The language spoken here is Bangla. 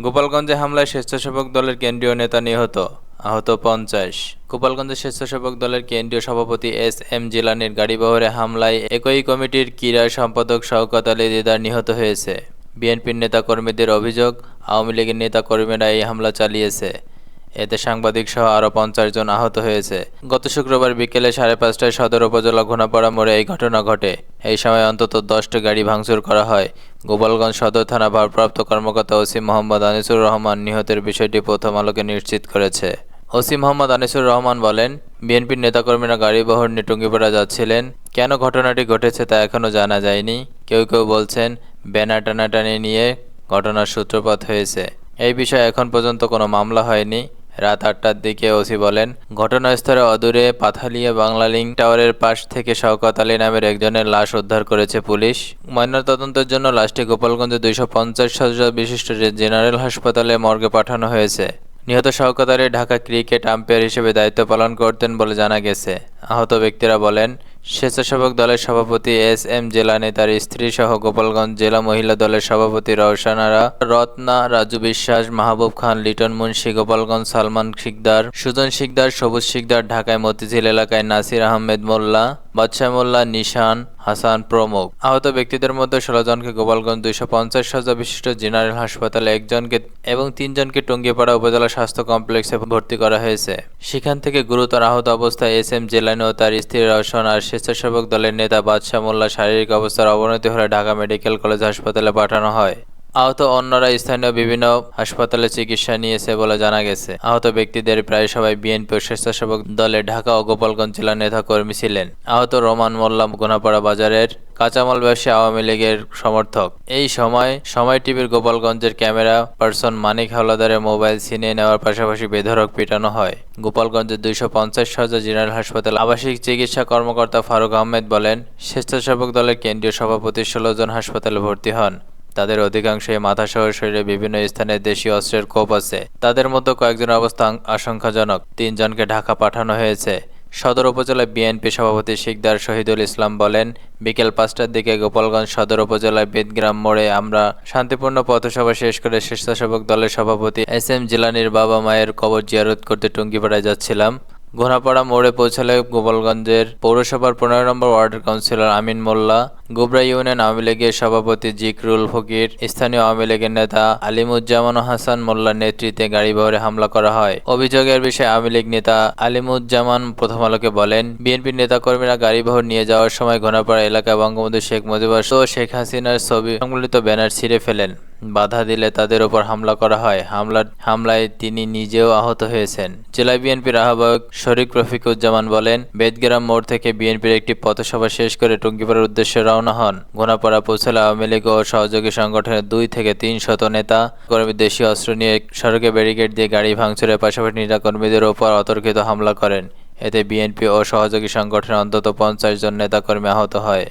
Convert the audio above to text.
গোপালগঞ্জে হামলায় স্বেচ্ছাসেবক দলের কেন্দ্রীয় নেতা নিহত, আহত পঞ্চাশ। গোপালগঞ্জে স্বেচ্ছাসেবক দলের কেন্দ্রীয় সভাপতি এস এম জিলানির গাড়িবহরে হামলায় একই কমিটির ক্রীড়া সম্পাদক শওকত আলী দিদার নিহত হয়েছে। বিএনপির নেতাকর্মীদের অভিযোগ, আওয়ামী লীগের নেতাকর্মীরা এই হামলা চালিয়েছে। এতে সাংবাদিক সহ আরও পঞ্চাশ জন আহত হয়েছে। গত শুক্রবার বিকেলে সাড়ে পাঁচটায় সদর উপজেলা ঘোনাপাড়া মোড়ে এই ঘটনা ঘটে। এই সময় অন্তত দশটি গাড়ি ভাঙচুর করা হয়। গোপালগঞ্জ সদর থানা ভারপ্রাপ্ত কর্মকর্তা ওসি মোহাম্মদ আনিসুর রহমান নিহতের বিষয়টি প্রথম আলোকে নিশ্চিত করেছে। ওসি মোহাম্মদ আনিসুর রহমান বলেন, বিএনপির নেতাকর্মীরা গাড়িবহর নিয়ে টুঙ্গিপাড়া যাচ্ছিলেন। কেন ঘটনাটি ঘটেছে তা এখনও জানা যায়নি। কেউ কেউ বলছেন, ব্যানার টানাটানি নিয়ে ঘটনার সূত্রপাত হয়েছে। এই বিষয়ে এখন পর্যন্ত কোনো মামলা হয়নি। রাত আটটার দিকে ওসি বলেন, ঘটনাস্থলে অদূরে পাথালিয়া বাংলালিংক টাওয়ারের পাশ থেকে শওকত আলী নামের একজনের লাশ উদ্ধার করেছে পুলিশ। ময়নাতদন্তের জন্য লাশটি গোপালগঞ্জে দুইশো পঞ্চাশ সদস্য বিশিষ্ট জেনারেল হাসপাতালে মর্গে পাঠানো হয়েছে। নিহত শওকত আলী ঢাকা ক্রিকেট আম্পায়ার হিসেবে দায়িত্ব পালন করতেন বলে জানা গেছে। আহত ব্যক্তিরা বলেন স্বেচ্ছাসেবক দলের সভাপতি এস এম জেলানি, তার স্ত্রী সহ গোপালগঞ্জ জেলা মহিলা দলের সভাপতি রওশানারা রত্না, রাজু বিশ্বাস, মাহবুব খান, লিটন মুন্সি, গোপালগঞ্জ সালমান শিকদার, সুজন শিকদার, সবুজ শিকদার, ঢাকায় মতিঝিল এলাকায় নাসির আহমেদ মোল্লা। বাদশাহ মোল্লা নিশান হাসান প্রমুখ। আহত ব্যক্তিদের মধ্যে ষোলো জনকে গোপালগঞ্জ দুইশো পঞ্চাশ শয্যা বিশিষ্ট জেনারেল হাসপাতালে একজনকে এবং তিনজনকে টঙ্গিপাড়া উপজেলা স্বাস্থ্য কমপ্লেক্সে ভর্তি করা হয়েছে। সেখান থেকে গুরুতর আহত অবস্থায় এস এম জেলানি ও তার স্ত্রী রওশন আর স্বেচ্ছাসেবক দলের নেতা বাদশাহ মোল্লা শারীরিক অবস্থার অবনতি হলে ঢাকা মেডিকেল কলেজ হাসপাতালে পাঠানো হয়। আহত অন্যরা স্থানীয় বিভিন্ন হাসপাতালে চিকিৎসা নিয়েছে বলে জানা গেছে। আহত ব্যক্তিদের প্রায় সবাই বিএনপি স্বেচ্ছাসেবক দলে ঢাকা ও গোপালগঞ্জ জেলার নেতাকর্মী ছিলেন। আহত রোমান মোল্লা গোনাপাড়া বাজারের কাঁচামাল ব্যবসায়ী আওয়ামী লীগের সমর্থক। এই সময় সময় টিভির গোপালগঞ্জের camera person Manik Howlader mobile ছিনিয়ে নেওয়ার পাশাপাশি বেধড়ক পিটানো হয়। গোপালগঞ্জের দুইশো পঞ্চাশ সজ্জা জেনারেল হাসপাতাল আবাসিক চিকিৎসা কর্মকর্তা ফারুক আহমেদ বলেন, স্বেচ্ছাসেবক দলের কেন্দ্রীয় সভাপতি ষোলো জন হাসপাতালে ভর্তি হন। তাদের অধিকাংশই মাথাসহ শরীরে বিভিন্ন স্থানে দেশীয় অস্ত্রের কোপ আছে। তাদের মধ্যে কয়েকজনের অবস্থা আশঙ্কাজনক। তিনজনকে ঢাকা পাঠানো হয়েছে। সদর উপজেলা বিএনপি সভাপতি শিকদার শহীদুল ইসলাম বলেন, বিকেল পাঁচটার দিকে গোপালগঞ্জ সদর উপজেলার বেদগ্রাম মোড়ে আমরা শান্তিপূর্ণ পথসভা শেষ করে স্বেচ্ছাসেবক দলের সভাপতি এস এম জিলানির বাবা মায়ের কবর জিয়ারত করতে টুঙ্গিপাড়ায় যাচ্ছিলাম। ঘোনাপাড়া মোড়ে পৌঁছালে গোপালগঞ্জের পৌরসভার পনেরো নম্বর ওয়ার্ডের কাউন্সিলর আমিন মোল্লা গোবরা ইউনিয়ন আওয়ামী লীগের সভাপতি জিকরুল ফকির, স্থানীয় আওয়ামী লীগের নেতা আলিমুজ্জামান হাসান মোল্লার নেতৃত্বে গাড়িবহরে হামলা করা হয়। অভিযোগের বিষয়ে আওয়ামী লীগ নেতা আলিমুজ্জামান প্রথম আলোকে বলেন, বিএনপির নেতাকর্মীরা গাড়িবহর নিয়ে যাওয়ার সময় ঘোনাপাড়া এলাকায় বঙ্গবন্ধু শেখ মুজিবুর ও শেখ হাসিনার ছবি সংবলিত ব্যানার ছিঁড়ে ফেলেন। বাধা দিলে তাদের ওপর হামলা করা হয়। হামলার হামলায় তিনি নিজেও আহত হয়েছেন। জেলা বিএনপির আহ্বায়ক শরীক রফিকুজ্জামান বলেন বেদগ্রাম মোড় থেকে বিএনপির একটি পথসভা শেষ করে টুঙ্গিপাড়ার উদ্দেশ্যে রওনা হন। গোনাপাড়া পৌঁছলে আওয়ামী লীগ ও সহযোগী সংগঠনের দুই থেকে তিন শত নেতা, কর্মী দেশীয় অস্ত্র নিয়ে সড়কে ব্যারিকেড দিয়ে গাড়ি ভাঙচুরের পাশাপাশি নেতাকর্মীদের ওপর অতর্কিত হামলা করেন। এতে বিএনপি ও সহযোগী সংগঠনের অন্তত পঞ্চাশ জন নেতাকর্মী আহত হয়।